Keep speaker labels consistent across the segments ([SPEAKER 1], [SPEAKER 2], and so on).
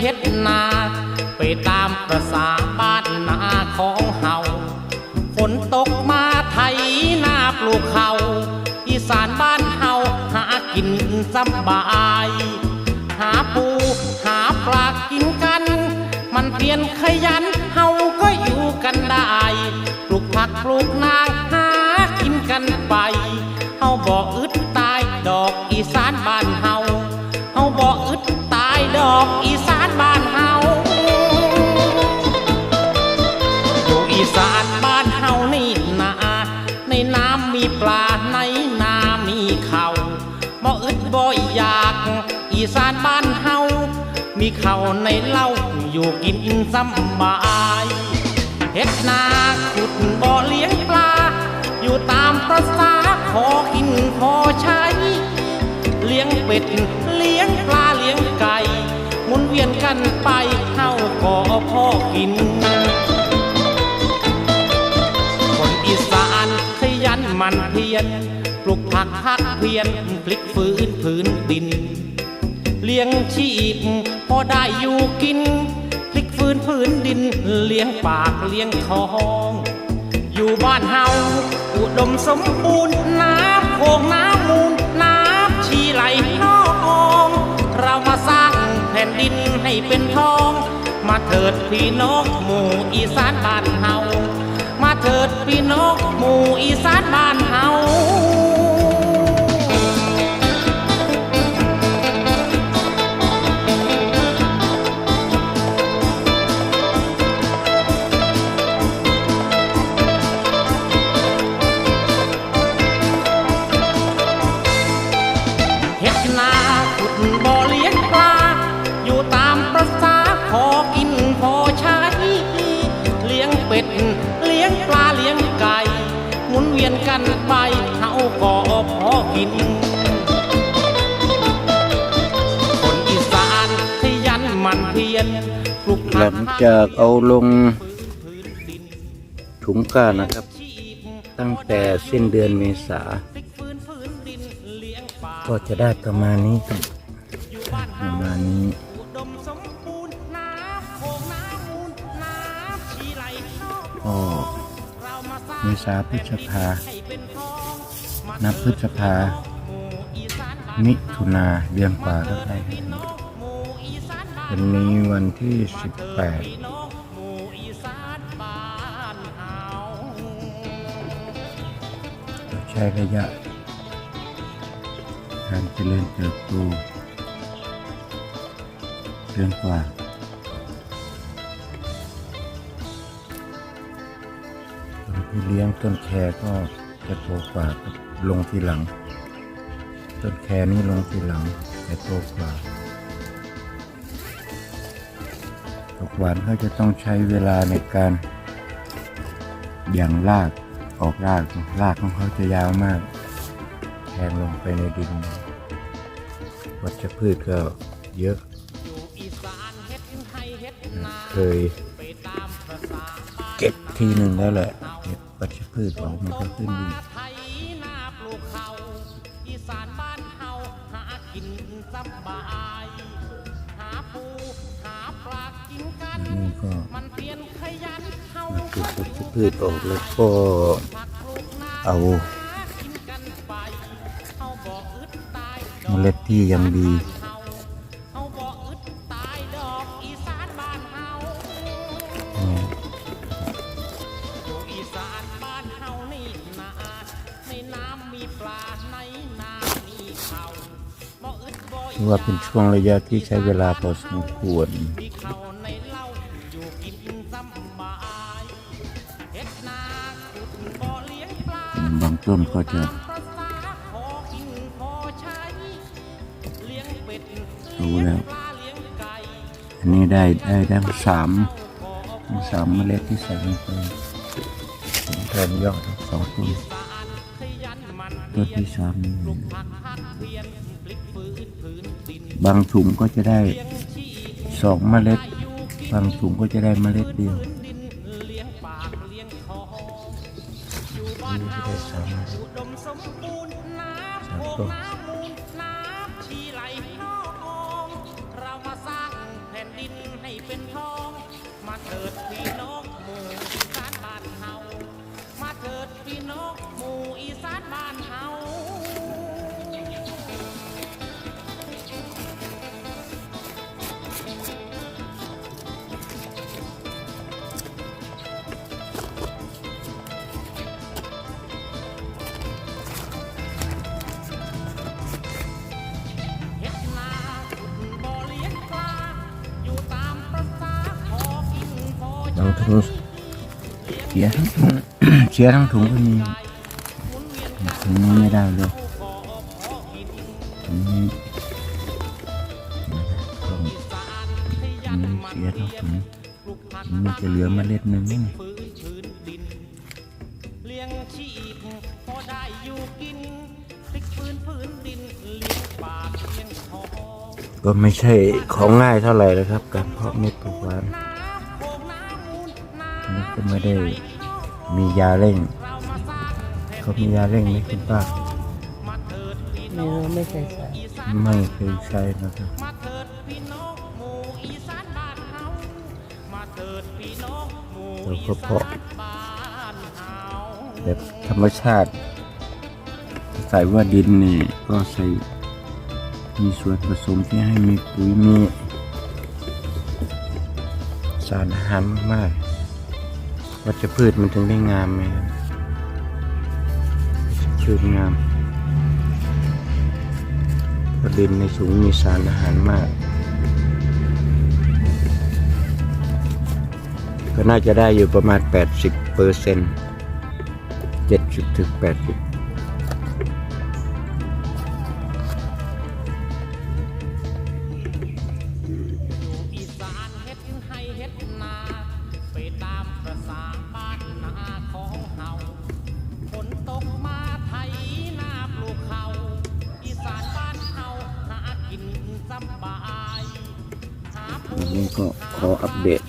[SPEAKER 1] เฮ็ดนา ไปตามประสาบ้านนาของเฮาฝนตกมาไถนาปลูกเขาอีสานบ้านเฮาหากินสบาย หาปูหาปลากินกัน มันเพียนขยันเฮาก็อยู่กันได้ปลูกผักปลูกนาหากินกันไปเฮาบ่อึดตายดอกอีสานบ้านเฮาเฮาบ่อึดตายดอกอีสาน เขาในเล้าอยู่กินสำบายเฮ็ดนาขุดบ่อเลี้ยงปลา อยู่ตามประสาขอกินพอใช้ เลี้ยงเป็ดเลี้ยงปลาเลี้ยงไก่หมุนเวียนกันไปเฮาก็พอกิน คนอีสานขยันมันเพียรปลูกผักพักเพียรพลิกฟื้นพื้นดิน เลี้ยงชีพพอได้อยู่กินพลิกฟื้นพื้นดิน เลี้ยงปากเลี้ยงท้อง อยู่บ้านเฮาอุดมสมบูรณ์น้ำโขงน้ำมูลน้ำชีไหลนองเรามาสร้างแผ่นดินให้เป็นทอง มาเถิดพี่น้องหมู่อีสานบ้านเฮามาเถิดพี่น้องหมู่อีสานบ้านเฮา กิน คนอีสานขยันหมันเพียรปลูก
[SPEAKER 2] หลังจากเอาลงถุงก้านะครับ ตั้งแต่สิ้นเดือนเมษา ก็จะได้ประมาณนี้ครับประมาณนี้
[SPEAKER 1] อุดมสมบูรณ์น้ำโขงน้ำมูลน้ำชีไหลนอง
[SPEAKER 2] ก็
[SPEAKER 1] เรามาสร้าง
[SPEAKER 2] เมษาพฤษภา
[SPEAKER 1] ให้เป็ นั
[SPEAKER 2] บพฤษภา
[SPEAKER 1] มิ
[SPEAKER 2] ถุนาเดือนกว่าก็ได้ครับ
[SPEAKER 1] น้องหมู่อีสานบ้าน
[SPEAKER 2] วันนี้วันที่ 18ใช้ระยะ การเจริญเติบโตเดือนกว่าคนที่เลี้ยงต้นแคก็จะโตกว่าครับ ลงทีหลัง ต้นแคนี่ลงทีหลังแต่โตกว่าดอกหวานเขาจะต้องใช้เวลาในการอย่างรากออกรากรากของเขาจะยาวมาก แทงลงไปในดิน วัชพืชก็เยอะ
[SPEAKER 1] เค
[SPEAKER 2] ยเก็บทีหนึ่งแล้วแหละเก็บวัชพืชออกมันก็ขึ้นดี
[SPEAKER 1] กัน
[SPEAKER 2] อันนี้ก็
[SPEAKER 1] มันเปลี่ยนขยันเฮา
[SPEAKER 2] มาเก็บวัชพืชออกแล้วก็
[SPEAKER 1] ผักปลูกนา
[SPEAKER 2] เอา
[SPEAKER 1] หากินกันไปเฮาบ่อึดตายด
[SPEAKER 2] เม
[SPEAKER 1] อก
[SPEAKER 2] ล็ดที่ยังดี
[SPEAKER 1] เฮาเฮาบ่อึดตายดอกอีสานบ้านเฮาอยู่อีสานบ้านเฮานี่นาในน้ำมีปลาในนามีเขาบ่อึดบ่
[SPEAKER 2] ถือว่าเป็นช่วงระยะที่ใช้เวลาพอสมควร
[SPEAKER 1] ชมก็
[SPEAKER 2] จะ
[SPEAKER 1] รู้
[SPEAKER 2] แล้วอันนี้ได้ได้ทั้งสามสามเมล็ดที่ใส่ลงไปเติมยอดสองต้นต้นที่สามบางถุงก็จะได้สองเมล็ด บางถุงก็จะได้เมล็ดเดียว
[SPEAKER 1] ที่
[SPEAKER 2] ได้สามเมล็ด
[SPEAKER 1] อุดมสมบูรณ์น้ำ
[SPEAKER 2] สาม
[SPEAKER 1] โข
[SPEAKER 2] ต้
[SPEAKER 1] ง
[SPEAKER 2] น
[SPEAKER 1] น้ำมูลน้า
[SPEAKER 2] งถุงเสียทั้งถุงเสียทั้งถุงก็มีถุงนี้ไม่ได้เลยถุงนี้ถุงนี้เสียทั้งถุงถุงนี้จะเหลือเมล็ดหนึ่งนี่
[SPEAKER 1] ก็
[SPEAKER 2] ไม่ใช่ของง่ายเท่าไหร่เลยครับ การเพาะเม็ดปลูกหวาน ก็ไม่ได้มียาเร่งำ
[SPEAKER 1] เรามาสร้างแผ่น
[SPEAKER 2] เขามียาเร่งไหมคุณป้า
[SPEAKER 1] มาเถิดพี่
[SPEAKER 3] ไม่
[SPEAKER 1] น้อง
[SPEAKER 3] รู้ไม่เคยใส่
[SPEAKER 1] อีสาน
[SPEAKER 2] ไม่เคยใช้นะครับ
[SPEAKER 1] มาเถิดพี่น้องหมู่อีสานบ้านเฮามาเถิดพี่น้องหมู่
[SPEAKER 2] เรา
[SPEAKER 1] อี
[SPEAKER 2] ก็
[SPEAKER 1] สา
[SPEAKER 2] เพาะ
[SPEAKER 1] นบ้านเฮา
[SPEAKER 2] แบบธรรมชาติ ใส่ว่าดินนี่ก็ใส่มีส่วนผสมที่ให้มีปุ๋ยมีสารอาหารมากๆ วัชพืชมันถึงได้งามไหมครับชืชงามเพราะดินในสูงมีสารอาหารมาก ก็น่าจะได้อยู่ประมาณ 80เปอร์เซ็นต์70ถึง80
[SPEAKER 1] นี้ก็ขอ
[SPEAKER 2] อัปเดต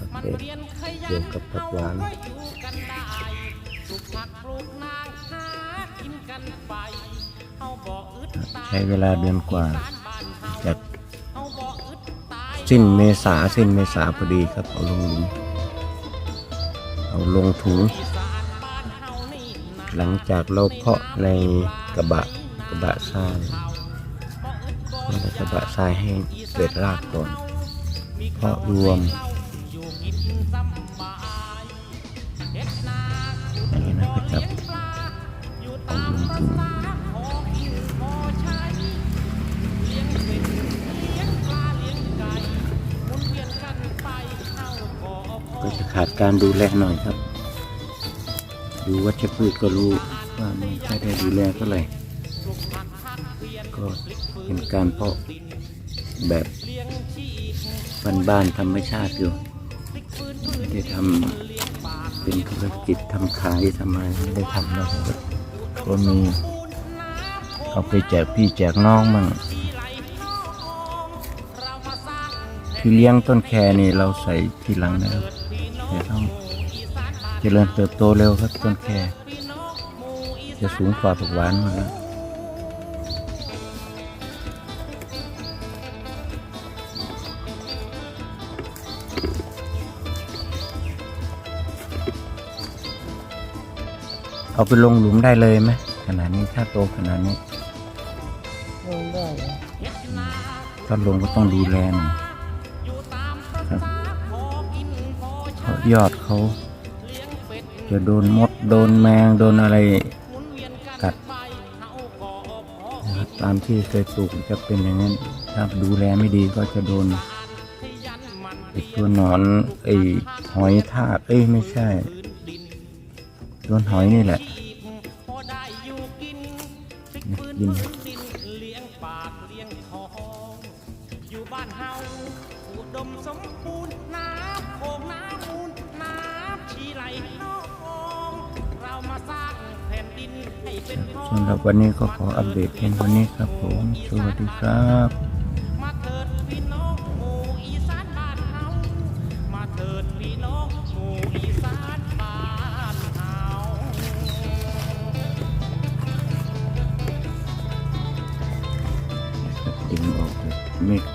[SPEAKER 2] อัปเดต
[SPEAKER 1] เกี่
[SPEAKER 2] ยวกับผักหวานใช้เวลาเดือนกว่าจากสิ้นเมษาสิ้นเมษาพอดีครับ เอาลงหลุมเอาลงถุง หลังจากเราเพาะในกระบะกระบะทรายกระบะทรายให้เกิดรากก่อน เพาะรวม
[SPEAKER 1] อย่างนี้
[SPEAKER 2] นะก็จับเอาลง
[SPEAKER 1] ประ
[SPEAKER 2] ถุง
[SPEAKER 1] สาพอยู่ก็
[SPEAKER 2] จะขาดการดูแลหน่อยครับ ดูวัชพืชก็รู้ว่าไม่ค่อยได้ดูแลเท่าไหร่
[SPEAKER 1] ก็เป็
[SPEAKER 2] นการเพาะแบบ
[SPEAKER 1] พ
[SPEAKER 2] บ้านๆธรรมชาติอยู่ได้ทำเป็นธุรกิจทำขายทำอะไรไม่ได้ทำแล้วครับก็มี
[SPEAKER 1] ปูนน้ำโขง
[SPEAKER 2] เอาไปแจกพี่แจกน้องมั่ง
[SPEAKER 1] ที่เลี้
[SPEAKER 2] ยงต้นแคนี่เราใส่ทีหลังนะครับ
[SPEAKER 1] พี่น้อง
[SPEAKER 2] แต่ต้องเจริญเติบโตเร็วครับต้นแค่จะสูงกว่าผักหวานมดแล้ว เอาไปลงหลุมได้เลยไหมขนาดนี้ถ้าโตขนาดนี้
[SPEAKER 3] ลงได้เหรอ
[SPEAKER 1] เฮ็ดนา
[SPEAKER 2] ถ้าลงก็ต้องดูแลหน่อย
[SPEAKER 1] อยู่ตามประ
[SPEAKER 2] ครับ
[SPEAKER 1] สาพอกินพอ
[SPEAKER 2] เพ
[SPEAKER 1] ใช้
[SPEAKER 2] ราะยอดเขา
[SPEAKER 1] เลี้ยงเป็ด
[SPEAKER 2] จะโดนมดโดนแมงโดนอะไร
[SPEAKER 1] หมุนเวียนกัน
[SPEAKER 2] กัด
[SPEAKER 1] ไปเฮาก็พอ
[SPEAKER 2] นะครับตามที่เคยปลูกจะเป็นอย่างนั้น ถ้าดูแลไม่ดีก็จะโดน
[SPEAKER 1] ขยันหมัน
[SPEAKER 2] ไอ้ตัวหนอนไอ้หอยทากเอ้ยไม่ใช่
[SPEAKER 1] พื้นดิน
[SPEAKER 2] โดนหอยนี่แหละ
[SPEAKER 1] กินเลี้ยงปากเลี้ยงท้อยู่บ้านเฮาอุดมสมบูรณ์น้ำโขงน้ำมูลน้ำชีไหลนองเรามาสร้างแผ่นดินให้เป็น
[SPEAKER 2] สำหรับวันนี้ก็ขออัปเดตเพียงเท่านี้ครับผม สวัสดีครับ